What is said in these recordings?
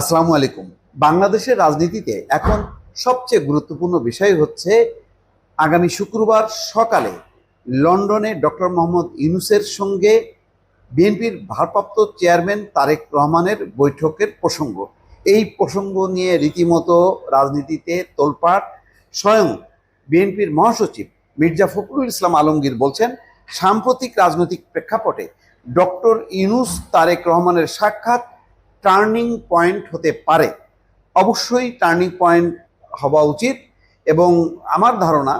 আসসালামু আলাইকুম। বাংলাদেশের রাজনীতিতে এখন সবচেয়ে গুরুত্বপূর্ণ বিষয় হচ্ছে, আগামী শুক্রবার সকালে লন্ডনে ডক্টর মোহাম্মদ ইউনুসের সঙ্গে বিএনপির ভারপ্রাপ্ত চেয়ারম্যান তারেক রহমানের বৈঠকের প্রসঙ্গ। এই প্রসঙ্গ নিয়ে রীতিমতো রাজনীতিতে তোলপাড়। স্বয়ং বিএনপির মহাসচিব মির্জা ফখরুল ইসলাম আলমগীর বলছেন, সাম্প্রতিক রাজনৈতিক প্রেক্ষাপটে ডক্টর ইউনুস তারেক রহমানের সাক্ষাৎ টার্নিং পয়েন্ট হতে পারে। অবশ্যই টার্নিং পয়েন্ট হওয়া উচিত এবং আমার ধারণা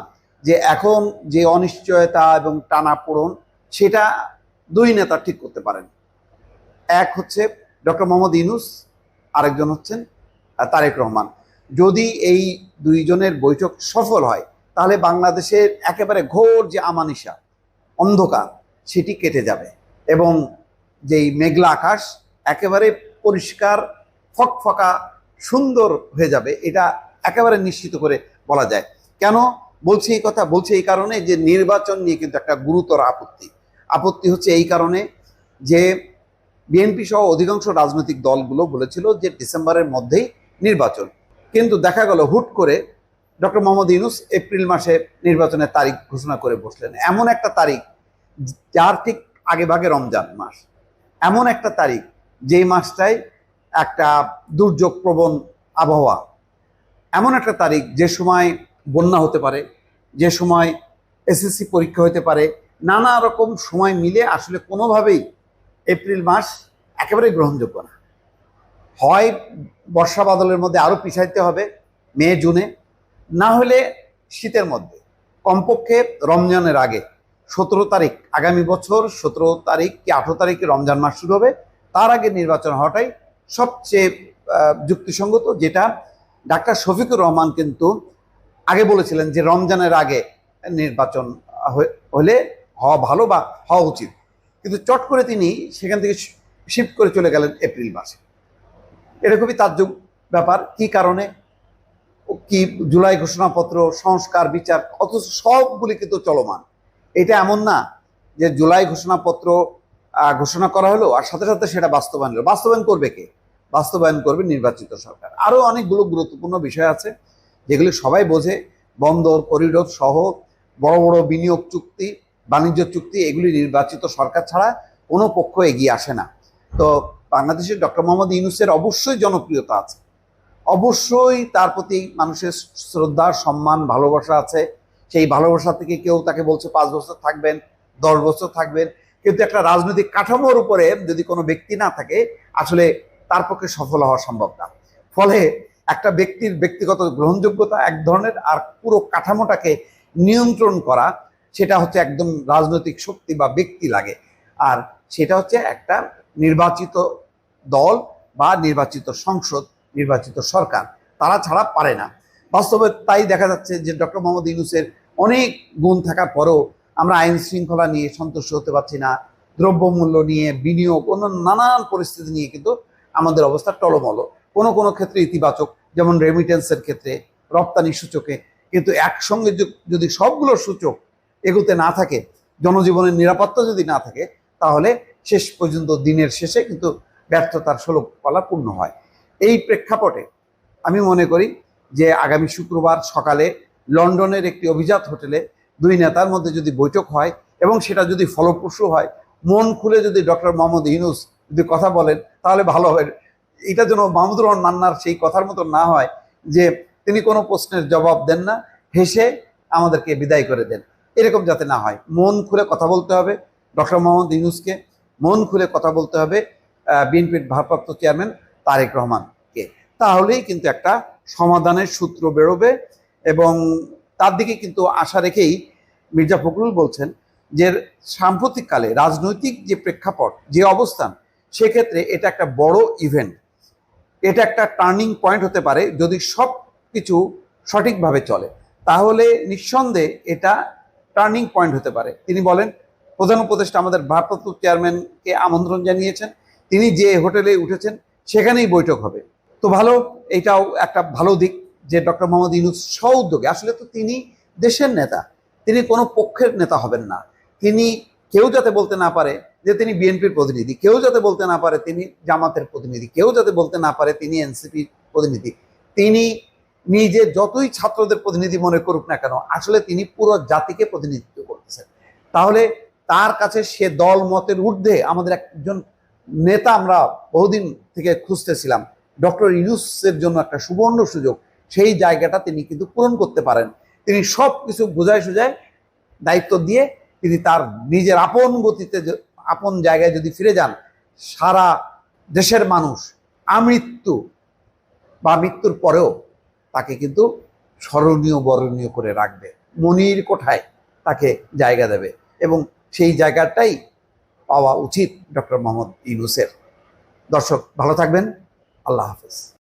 যে এখন যে অনিশ্চয়তা এবং টানাপোড়ন সেটা দুই নেতা ঠিক করতে পারেন। এক হচ্ছে ডক্টর মোহাম্মদ ইনুস আরেকজন হচ্ছেন তারেক রহমান। যদি এই দুইজনের বৈঠক সফল হয়, তাহলে বাংলাদেশের একেবারে ঘোর যে আমানিশা, অন্ধকার, সেটি কেটে যাবে এবং যেই মেঘলা আকাশ, একেবারে পরিষ্কার, ফকফকা, সুন্দর হয়ে যাবে। এটা একেবারে নিশ্চিত করে বলা যায়। কেন? বলছি এই কথা, বলছি এই কারণে যে নির্বাচন নিয়ে কিন্তু একটা গুরুতর আপত্তি। আপত্তি হচ্ছে এই কারণে যে বিএনপি সহ অধিকাংশ রাজনৈতিক দলগুলো বলেছিল যে ডিসেম্বরের মধ্যেই নির্বাচন। কিন্তু দেখা গেল হুট করে ডক্টর মোহাম্মদ ইউনুস এপ্রিল মাসে নির্বাচনের তারিখ ঘোষণা করে বসলেন। এমন একটা তারিখ, যার ঠিক আগে ভাগে রমজান মাস। এমন একটা তারিখ যেই মাসটাই একটা দুর্যোগ প্রবণ আবহাওয়া। এমন একটা তারিখ, যে সময় বন্যা হতে পারে, যে সময় এসএসসি পরীক্ষা হতে পারে, নানা রকম সময় মিলে আসলে কোনোভাবেই এপ্রিল মাস একেবারে গ্রহণযোগ্য না। হয় বর্ষা বাদলের মধ্যে আরও পিছাইতে হবে, মে, জুনে, না হলে শীতের মধ্যে। কমপক্ষে রমজানের আগে। সতেরো তারিখ, আগামী বছর সতেরো তারিখ কি আঠেরো তারিখে রমজান মাস শুরু হবে? তার আগে নির্বাচন হওয়াটাই সবচেয়ে যুক্তিসঙ্গত, যেটা ডাক্তার শফিকুর রহমান কিন্তু আগে বলেছিলেন যে রমজানের আগে নির্বাচন হলে হওয়া ভালো বা হওয়া উচিত। কিন্তু চট করে তিনি সেখান থেকে শিফট করে চলে গেলেন এপ্রিল মাসে। এটা খুবই তাজ্জব ব্যাপার। কি কারণে? কি জুলাই ঘোষণাপত্র, সংস্কার, বিচার, অথচ সবগুলি কিন্তু চলমান। এটা এমন না যে জুলাই ঘোষণাপত্র ঘোষণা করা হলো আর সাথে সাথে সেটা বাস্তবায়ন হলো। বাস্তবায়ন করবে কে? বাস্তবায়ন করবে নির্বাচিত সরকার। আরও অনেকগুলো গুরুত্বপূর্ণ বিষয় আছে যেগুলি সবাই বোঝে। বন্দর করিডোর সহ বড় বড় বিনিয়োগ চুক্তি, বাণিজ্য চুক্তি, এগুলি নির্বাচিত সরকার ছাড়া কোনো পক্ষ এগিয়ে আসে না। তো বাংলাদেশের ডক্টর মোহাম্মদ ইউনুসের অবশ্যই জনপ্রিয়তা আছে। অবশ্যই তার প্রতি মানুষের শ্রদ্ধা, সম্মান, ভালোবাসা আছে। সেই ভালোবাসা থেকে কেউ তাকে বলছে পাঁচ বছর থাকবেন, দশ বছর থাকবেন। কিন্তু একটা রাজনৈতিক কাঠামোর উপরে যদি কোনো ব্যক্তি না থাকে, আসলে তার পক্ষে সফল হওয়া সম্ভব না। ফলে একটা ব্যক্তির ব্যক্তিগত গ্রহণযোগ্যতা এক ধরনের আর পুরো কাঠামোটাকে নিয়ন্ত্রণ করা, সেটা হচ্ছে একদম রাজনৈতিক শক্তি বা ব্যক্তি লাগে। আর সেটা হচ্ছে একটা নির্বাচিত দল বা নির্বাচিত সংসদ, নির্বাচিত সরকার। তারা ছাড়া পারে না। বাস্তবে তাই দেখা যাচ্ছে যে ডক্টর মোহাম্মদ ইউনুসের অনেক গুণ থাকার পরেও আমরা আইন শৃঙ্খলা নিয়ে সন্তুষ্ট হতে পারছি না, দ্রব্যমূল্য নিয়ে বিনিয়োগ, অন্য নানান পরিস্থিতি নিয়ে কিন্তু আমাদের অবস্থা টলমল। কোনো কোনো ক্ষেত্রে ইতিবাচক, যেমন রেমিটেন্সের ক্ষেত্রে, রপ্তানি সূচকে। কিন্তু একসঙ্গে যদি সবগুলো সূচক এগুতে না থাকে, জনজীবনের নিরাপত্তা যদি না থাকে, তাহলে শেষ পর্যন্ত দিনের শেষে কিন্তু ব্যর্থতার ষোলক পালা পূর্ণ হয়। এই প্রেক্ষাপটে আমি মনে করি যে আগামী শুক্রবার সকালে লন্ডনের একটি অভিজাত হোটেলে দুই নেতার মধ্যে যদি বৈঠক হয় এবং সেটা যদি ফলপ্রসূ হয়, মন খুলে যদি ডক্টর মোহাম্মদ ইউনুস যদি কথা বলেন, তাহলে ভালো হয় এটা যেন মাহমুদুর রহমান মান্নার সেই কথার মতো না হয় যে তিনি কোনো প্রশ্নের জবাব দেন না, হেসে আমাদেরকে বিদায় করে দেন। এরকম যাতে না হয়। মন খুলে কথা বলতে হবে ডক্টর মোহাম্মদ ইউনুসকে। মন খুলে কথা বলতে হবে বিএনপির ভারপ্রাপ্ত চেয়ারম্যান তারেক রহমানকে। তাহলেই কিন্তু একটা সমাধানের সূত্র বেরোবে এবং তার দিকে কিন্তু আশা রেখেই মির্জা ফখরুল বলছেন যে সাম্প্রতিককালে রাজনৈতিক যে প্রেক্ষাপট, যে অবস্থান, সেক্ষেত্রে এটা একটা বড় ইভেন্ট এটা একটা টার্নিং পয়েন্ট হতে পারে যদি সব কিছু সঠিকভাবে চলে। তাহলে নিঃসন্দেহে এটা টার্নিং পয়েন্ট হতে পারে। তিনি বলেন, প্রধান উপদেষ্টা আমাদের ভারপ্রাপ্ত চেয়ারম্যানকে আমন্ত্রণ জানিয়েছেন। তিনি যে হোটেলে উঠেছেন, সেখানেই বৈঠক হবে। তো ভালো, এটাও একটা ভালো দিক। যে ডক্টর মোহাম্মদ ইউনুস স্ব উদ্যোগে, আসলে তো তিনি দেশের নেতা, তিনি কোনো পক্ষের নেতা হবেন না। তিনি কেউ যাতে বলতে না পারে যে তিনি বিএনপির প্রতিনিধি, কেউ যাতে বলতে না পারে তিনি জামাতের প্রতিনিধি, কেউ যাতে বলতে না পারে তিনি এনসিপির প্রতিনিধি। তিনি নিজে যতই ছাত্রদের প্রতিনিধি মনে করুক না কেন, আসলে তিনি পুরো জাতিকে প্রতিনিধিত্ব করতেছেন। তাহলে তার কাছে সে দল মতের ঊর্ধ্বে আমাদের একজন নেতা আমরা বহুদিন থেকে খুঁজতেছিলাম। ডক্টর ইউনুসের জন্য একটা সুবর্ণ সুযোগ। সেই জায়গাটা তিনি কিন্তু পূরণ করতে পারেন। তিনি সব কিছু বোঝায় সুঝায় দায়িত্ব দিয়ে তিনি তার নিজের আপন গতিতে আপন জায়গায় যদি ফিরে যান, সারা দেশের মানুষ আমৃত্যু বা মৃত্যুর পরেও তাকে কিন্তু স্মরণীয়, বরণীয় করে রাখবে। মনির কোঠায় তাকে জায়গা দেবে এবং সেই জায়গাটাই পাওয়া উচিত ডক্টর মোহাম্মদ ইউনুসের। দর্শক, ভালো থাকবেন। আল্লাহ হাফেজ।